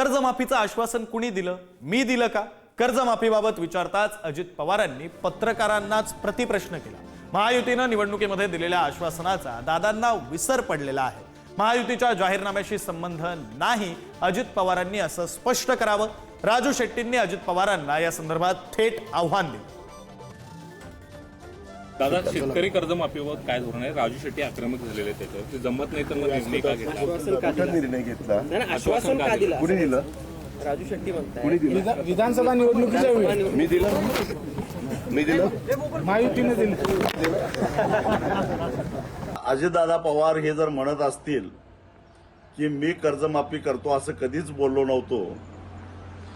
कर्जमाफीचं आश्वासन कुणी दिलं? मी दिलं का? कर्जमाफीबाबत विचारताच अजित पवारांनी पत्रकारांनाच प्रतिप्रश्न केला. महायुतीनं निवडणुकीमध्ये दिलेल्या आश्वासनाचा दादांना विसर पडलेला आहे. महायुतीच्या जाहीरनाम्याशी संबंध नाही अजित पवारांनी असं स्पष्ट करावं. राजू शेट्टींनी अजित पवारांना या संदर्भात थेट आव्हान दिलं. दादा शेतकरी कर्जमाफीवर काय धोरण आहे? राजू शेट्टी आक्रमक झालेले त्याच्यावर. ते जमत नाही तर मग निर्णय का घेतला कुठं निर्णय घेतला? नाही, नाही, आश्वासन का दिलं? कुणी दिलं? राजू शेट्टी म्हणताय. कुणी दिलं? विधानसभा निवडणुकीच्या वेळी. मी दिलं? मी दिलं? महायुतीने दिली. अजितदादा पवार हे जर म्हणत असतील की मी कर्जमाफी करतो असं कधीच बोललो नव्हतो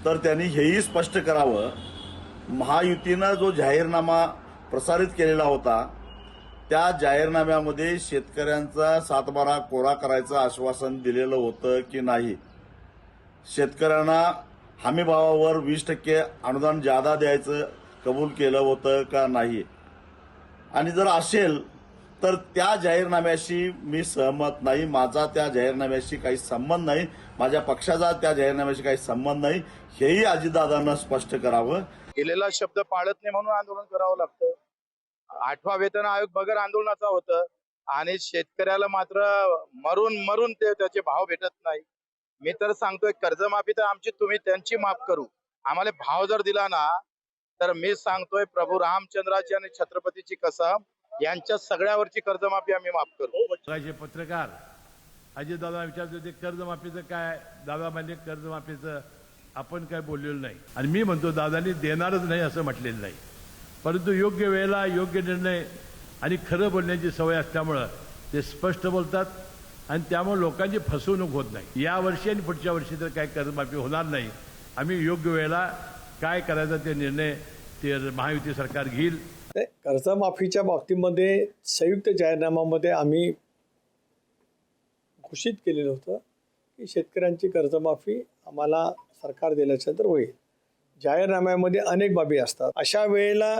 तर त्यांनी हेही स्पष्ट करावं. महायुतीनं जो जाहीरनामा प्रसारित केलेला होता. त्या जाहीरनाम्यामध्ये शेतकऱ्यांचा सातबारा कोरा करायचं आश्वासन दिलेलं होतं की नाही. शेतकऱ्यांना हमीभावावर वीस टक्के अनुदान जादा द्यायचं कबूल केलं होतं का नाही? आणि जर असेल तर त्या जाहीरनाम्याशी मी सहमत नाही. माझा त्या जाहीरनाम्याशी काही संबंध नाही. माझ्या पक्षाचा त्या जाहीरनाम्याशी काही संबंध नाही. हेही अजितदादांना स्पष्ट करावं. केलेला शब्द पाळत नाही म्हणून आंदोलन करावं लागतं. आठवा वेतन आयोग बगर आंदोलनाचा होतं. आणि शेतकऱ्याला मात्र मरून मरून ते त्याचे भाव भेटत नाही. मी तर सांगतोय कर्जमाफी तर आमची तुम्ही त्यांची माफ करू. आम्हाला भाव जर दिला ना तर मी सांगतोय प्रभू रामचंद्राची आणि छत्रपतीची कसम यांच्या सगळ्यावरची कर्जमाफी आम्ही माफ करू. सकाळचे पत्रकार अजित दादा विचारत होते कर्जमाफीचं काय? दादा म्हणजे कर्जमाफीचं आपण काय बोललेलो नाही. आणि मी म्हणतो दादांनी देणारच नाही असं म्हटलेलं नाही. परंतु योग्य वेळेला योग्य निर्णय आणि खरं बोलण्याची सवय असल्यामुळं ते स्पष्ट बोलतात आणि त्यामुळे लोकांची फसवणूक होत नाही. या वर्षी आणि पुढच्या वर्षी तर काय कर्जमाफी होणार नाही. आम्ही योग्य वेळेला काय करायचा ते निर्णय ते महायुती सरकार घेईल. कर्जमाफीच्या बाबतीमध्ये संयुक्त जाहीरनाम्यामध्ये आम्ही घोषित केलेलं होतं की शेतकऱ्यांची कर्जमाफी आम्हाला सरकार दिल्यानंतर होईल. जाहीरनाम्यामध्ये अनेक बाबी असतात. अशा वेळेला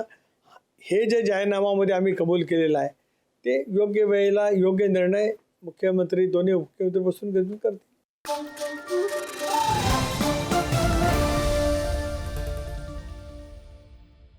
हे जे जाहीरनाम्यामध्ये आम्ही कबूल केलेलं आहे ते योग्य वेळेला योग्य निर्णय मुख्यमंत्री दोन्ही मुख्यमंत्री बसून घेऊन करतील